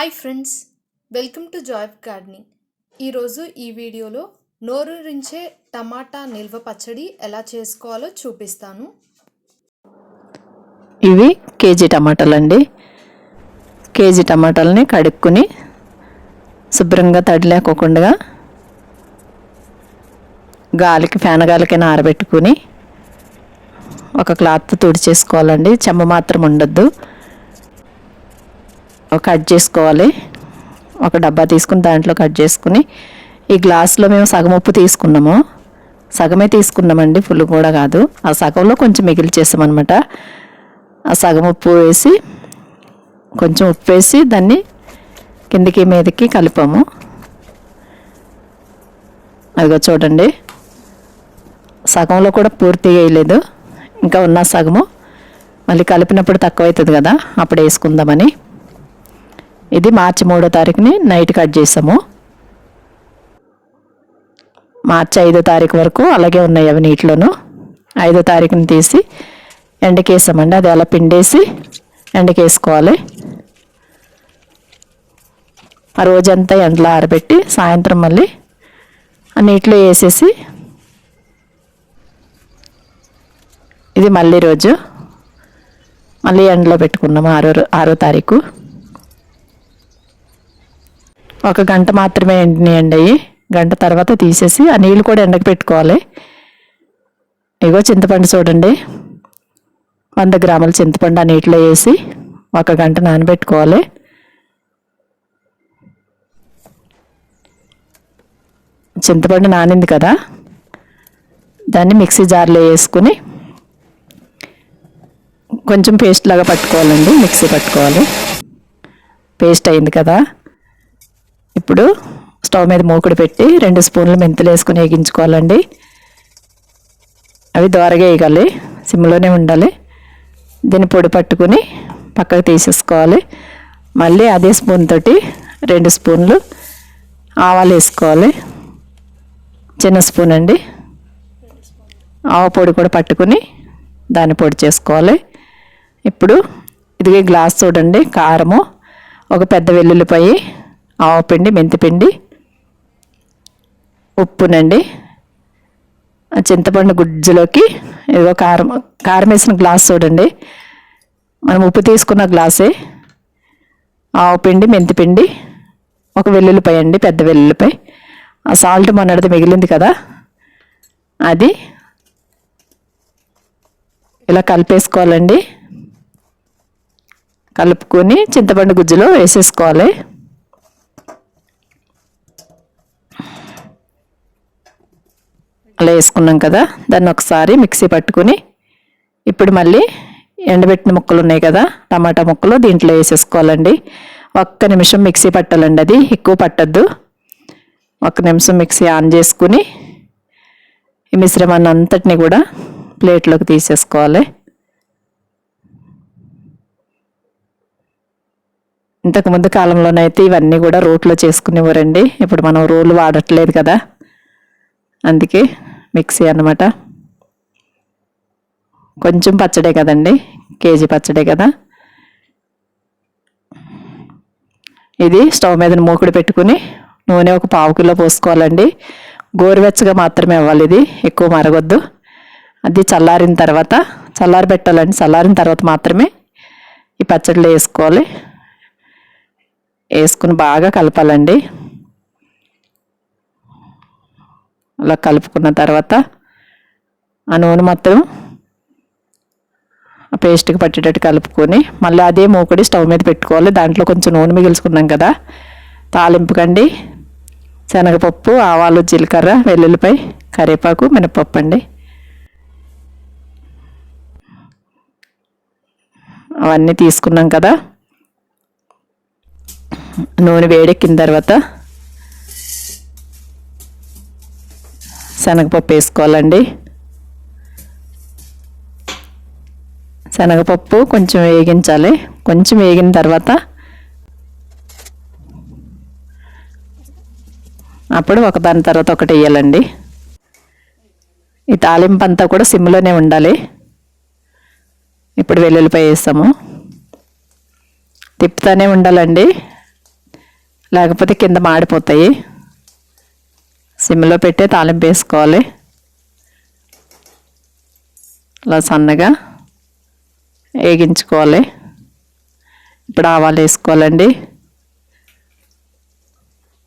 Hi friends welcome to joy gardening. ఈరోజు ఈ వీడియోలో నోరూరించే టమాటా నిల్వ పచ్చడి ఎలా చేసుకోవాలో చూపిస్తాను. ఇవి కేజీ టమాటాలు అండి కేజీ టమాటాలని కడుక్కుని శుభ్రంగా తడి లేకోకుండా గాలికి ఫ్యాన్ గాలికైనా ఆరబెట్టుకుని ఒక క్లాత్ తుడిచేసుకోవాలండి. చెమ్మ మాత్రం ఉండొద్దు. కట్ చేసుకోవాలి. ఒక డబ్బా తీసుకుని దాంట్లో కట్ చేసుకుని ఈ గ్లాస్లో మేము సగం ఉప్పు తీసుకున్నాము. సగమే తీసుకున్నామండి ఫుల్ కూడా కాదు. ఆ సగంలో కొంచెం మిగిలిచేసామన్నమాట ఆ సగం ఉప్పు వేసి కొంచెం ఉప్పు వేసి దాన్ని కిందికి మీదకి కలిపాము. అదిగో చూడండి. సగంలో కూడా పూర్తి వేయలేదు. ఇంకా ఉన్న సగము మళ్ళీ కలిపినప్పుడు తక్కువ అవుతుంది కదా అప్పుడు వేసుకుందామని. ఇది మార్చి మూడో తారీఖుని నైట్ కట్ చేసాము. మార్చి ఐదో తారీఖు వరకు అలాగే ఉన్నాయి అవి నీటిలోను. ఐదో తారీఖుని తీసి ఎండకేసామండి. అది అలా పిండేసి ఎండకేసుకోవాలి. ఆ రోజంతా ఎండలో ఆరబెట్టి సాయంత్రం మళ్ళీ ఆ నీటిలో వేసేసి ఇది మళ్ళీ రోజు. మళ్ళీ ఎండలో పెట్టుకున్నాము ఆరో ఆరో తారీఖు. ఒక గంట మాత్రమే ఎండినాయండి అవి గంట తర్వాత తీసేసి ఆ నీళ్ళు కూడా ఎండకు పెట్టుకోవాలి. ఇగో చింతపండు చూడండి. వంద గ్రాముల చింతపండు ఆ నీటిలో వేసి ఒక గంట నానబెట్టుకోవాలి. చింతపండు నానింది కదా. దాన్ని మిక్సీ జార్లో వేసుకుని కొంచెం పేస్ట్ లాగా పట్టుకోవాలండి. మిక్సీ పట్టుకోవాలి. పేస్ట్ అయింది కదా. ఇప్పుడు స్టవ్ మీద మూకుడు పెట్టి రెండు స్పూన్లు మెంతులు వేసుకుని వేగించుకోవాలండి. అవి దోరగా వేయగాలి సిమ్లోనే ఉండాలి. దీన్ని పొడి పట్టుకుని పక్కకు తీసేసుకోవాలి. మళ్ళీ అదే స్పూన్ తోటి రెండు స్పూన్లు ఆవాలు వేసుకోవాలి. చిన్న స్పూన్ అండి. ఆవ పొడి కూడా పట్టుకుని దాన్ని పొడి చేసుకోవాలి. ఇప్పుడు ఇది గ్లాస్ చూడండి కారము. ఒక పెద్ద వెల్లుల్లిపాయి ఆవపిండి మెంతిపిండి ఉప్పునండి. చింతపండు గుజ్జులోకి ఏదో కారం కారం వేసిన గ్లాస్ చూడండి. మనం ఉప్పు తీసుకున్న గ్లాసే. ఆవపిండి మెంతిపిండి ఒక వెల్లుల్లిపాయ అండి పెద్ద వెల్లుల్లిపాయ. ఆ సాల్ట్ మొన్నటిది మిగిలింది కదా. అది ఇలా కలిపేసుకోవాలండి. కలుపుకొని చింతపండు గుజ్జులో వేసేసుకోవాలి. అలా వేసుకున్నాం కదా దాన్ని ఒకసారి మిక్సీ పట్టుకుని ఇప్పుడు మళ్ళీ ఎండబెట్టిన ముక్కలు ఉన్నాయి కదా టమాటా ముక్కలు దీంట్లో వేసేసుకోవాలండి. ఒక్క నిమిషం మిక్సీ పట్టాలండి అది ఎక్కువ పట్టద్దు. ఒక్క నిమిషం మిక్సీ ఆన్ చేసుకుని ఈ మిశ్రమాన్ని అంతటిని కూడా ప్లేట్లోకి తీసేసుకోవాలి. ఇంతకుముందు కాలంలోనైతే ఇవన్నీ కూడా రోట్లో చేసుకునేవారండి ఇప్పుడు మనం రోలు వాడట్లేదు కదా అందుకే మిక్సీ అన్నమాట. కొంచెం పచ్చడే కదండి కేజీ పచ్చడే కదా. ఇది స్టవ్ మీద మూకుడు పెట్టుకుని నూనె ఒక పావు కిలో పోసుకోవాలండి. గోరువెచ్చగా మాత్రమే అవ్వాలి ఇది ఎక్కువ మరగొద్దు. అది చల్లారిన తర్వాత చల్లారి పెట్టాలండి చల్లారిన తర్వాత మాత్రమే ఈ పచ్చడిలో వేసుకోవాలి. వేసుకుని బాగా కలపాలండి. అలా కలుపుకున్న తర్వాత ఆ నూనె మొత్తం ఆ పేస్ట్కి పట్టేటట్టు కలుపుకొని మళ్ళీ అదే మూకుడి స్టవ్ మీద పెట్టుకోవాలి. దాంట్లో కొంచెం నూనె మిగిల్చుకున్నాం కదా. తాలింపుకండి శనగపప్పు ఆవాలు జీలకర్ర వెల్లుల్లిపై కరివేపాకు మినపప్పు అండి. అవన్నీ తీసుకున్నాం కదా. నూనె వేడెక్కిన తర్వాత శనగపప్పు వేసుకోవాలండి. శనగపప్పు కొంచెం వేగించాలి. కొంచెం వేగిన తర్వాత అప్పుడు ఒకదాని తర్వాత ఒకటి వేయాలండి. ఈ తాలింపు అంతా కూడా సిమ్లోనే ఉండాలి. ఇప్పుడు వెల్లుల్లిపాయ వేస్తాము. తిప్పుతూనే ఉండాలండి. లేకపోతే కింద మాడిపోతాయి. సిమ్లో పెట్టే తాలింపు వేసుకోవాలి. అలా సన్నగా వేగించుకోవాలి. ఇప్పుడు ఆవాలు వేసుకోవాలండి.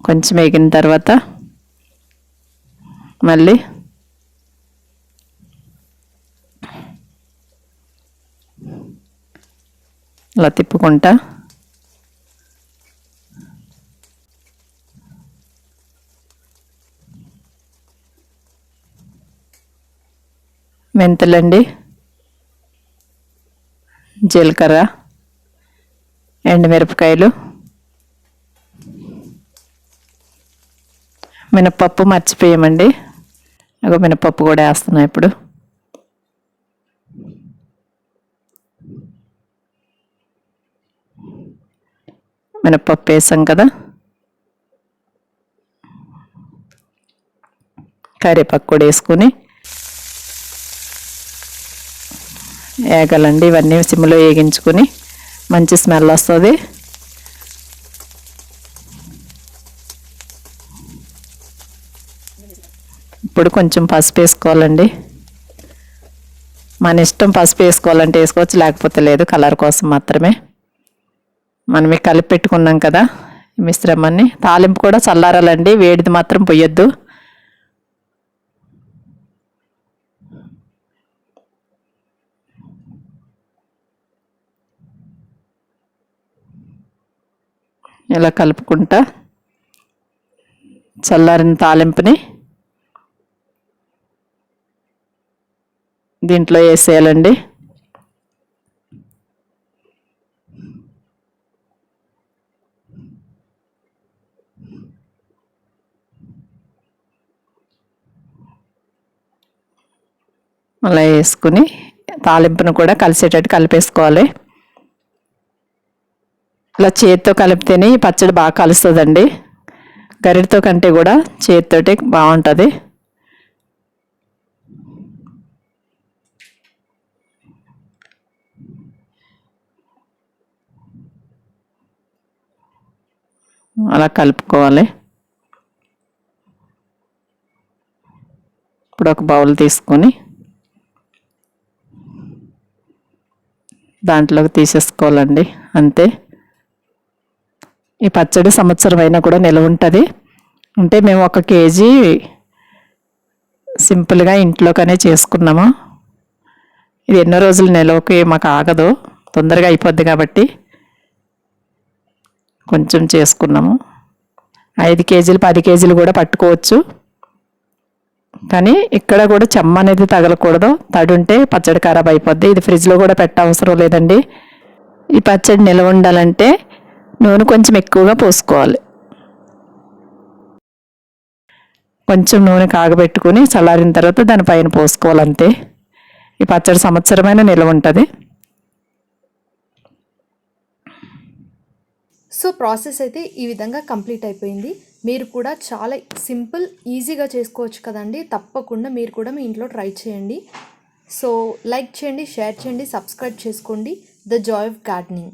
కొంచెం వేగిన తర్వాత మళ్ళీ ఇలా తిప్పుకుంటా. మెంతులండి. జీలకర్ర ఎండుమిరపకాయలు మినపప్పు మర్చిపోయామండి. అగో మినపప్పు కూడా వేస్తున్నా ఇప్పుడు. మినపప్పు వేసాం కదా. కరివేపాకు కూడా వేసుకుని వేగాలండి ఇవన్నీ సిమ్లో వేగించుకుని మంచి స్మెల్ వస్తుంది. ఇప్పుడు కొంచెం పసుపు వేసుకోవాలండి. మన ఇష్టం పసుపు వేసుకోవాలంటే వేసుకోవచ్చు లేకపోతే లేదు. కలర్ కోసం మాత్రమే. మనమే కలిపి పెట్టుకున్నాం కదా మిశ్రమాన్ని. తాలింపు కూడా చల్లారాలండి. వేడిది మాత్రం పొయ్యొద్దు ఇలా కలుపుకుంటా. చల్లారిన తాలింపుని దీంట్లో వేసేయాలండి. అలా వేసుకుని తాలింపును కూడా కలిసేటట్టు కలిపేసుకోవాలి. ఇలా చేతితో కలిపితేనే ఈ పచ్చడి బాగా కలుస్తుందండి. గరిటతో కంటే కూడా చేతితోటే బాగుంటుంది. అలా కలుపుకోవాలి. ఇప్పుడు ఒక బౌల్ తీసుకొని దాంట్లోకి తీసేసుకోవాలండి. అంతే. ఈ పచ్చడి సంవత్సరం అయినా కూడా నిలవ ఉంటుంది. అంటే మేము ఒక కేజీ సింపుల్గా ఇంట్లోకనే చేసుకున్నాము. ఇది ఎన్నో రోజులు నిలవకి మాకు ఆగదు. తొందరగా అయిపోద్ది కాబట్టి కొంచెం చేసుకున్నాము. ఐదు కేజీలు పది కేజీలు కూడా పట్టుకోవచ్చు. కానీ ఇక్కడ కూడా చెమ్మ అనేది తగలకూడదు. తడి ఉంటే పచ్చడి ఖరాబ్ అయిపోద్ది. ఇది ఫ్రిడ్జ్లో కూడా పెట్ట అవసరం లేదండి. ఈ పచ్చడి నిల్వ ఉండాలంటే నూనె కొంచెం ఎక్కువగా పోసుకోవాలి. కొంచెం నూనె కాగబెట్టుకుని చల్లారిన తర్వాత దానిపైన పోసుకోవాలి అంతే ఈ పచ్చడి సంవత్సరమైన నిల్వ ఉంటుంది. సో ప్రాసెస్ అయితే ఈ విధంగా కంప్లీట్ అయిపోయింది. మీరు కూడా చాలా సింపుల్ ఈజీగా చేసుకోవచ్చు కదండి. తప్పకుండా మీరు కూడా మీ ఇంట్లో ట్రై చేయండి. సో లైక్ చేయండి షేర్ చేయండి సబ్స్క్రైబ్ చేసుకోండి. The joy of gardening.